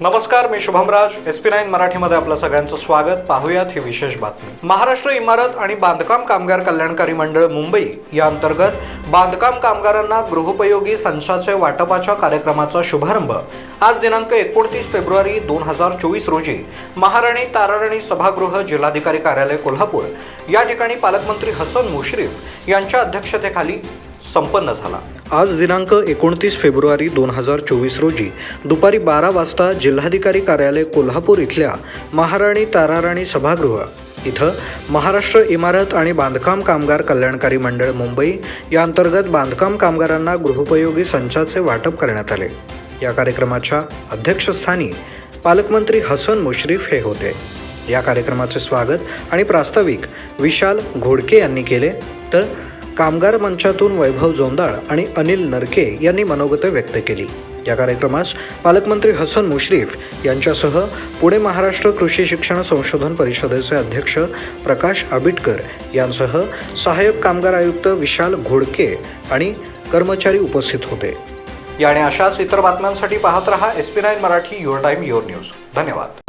नमस्कार मी Shubhamraj. S P nine मराठीमध्ये आपलं सगळ्यांचं स्वागत. पाहूयात ही विशेष बातमी. महाराष्ट्र इमारत आणि बांधकाम कामगार कल्याणकारी मंडळ मुंबई या अंतर्गत बांधकाम कामगारांना गृहोपयोगी संचाचे वाटपाच्या कार्यक्रमाचा शुभारंभ आज दिनांक एकोणतीस फेब्रुवारी दोन हजार चोवीस रोजी महाराणी ताराराणी सभागृह जिल्हाधिकारी कार्यालय कोल्हापूर या ठिकाणी पालकमंत्री हसन मुश्रीफ यांच्या अध्यक्षतेखाली संपन्न झाला. आज दिनांक एकोणतीस फेब्रुवारी दोन हजार चोवीस रोजी दुपारी बारा वाजता जिल्हाधिकारी कार्यालय कोल्हापूर इथल्या महाराणी ताराराणी सभागृह इथं महाराष्ट्र इमारत आणि बांधकाम कामगार कल्याणकारी मंडळ मुंबई या अंतर्गत बांधकाम कामगारांना गृहोपयोगी संचाचे वाटप करण्यात आले. या कार्यक्रमाच्या अध्यक्षस्थानी पालकमंत्री हसन मुश्रीफ हे होते. या कार्यक्रमाचे स्वागत आणि प्रास्ताविक विशाल घोडके यांनी केले. तर कामगार मंचातून वैभव जोंदाळ आणि अनिल नरके यांनी मनोगत व्यक्त केली. या कार्यक्रमास पालकमंत्री हसन मुश्रीफ यांच्यासह पुणे महाराष्ट्र कृषी शिक्षण संशोधन परिषदेचे अध्यक्ष प्रकाश आबिटकर यांसह सहाय्यक कामगार आयुक्त विशाल घोडके आणि कर्मचारी उपस्थित होते. या आणि अशाच इतर बातम्यांसाठी पाहत रहा S P nine Marathi your time your news. धन्यवाद.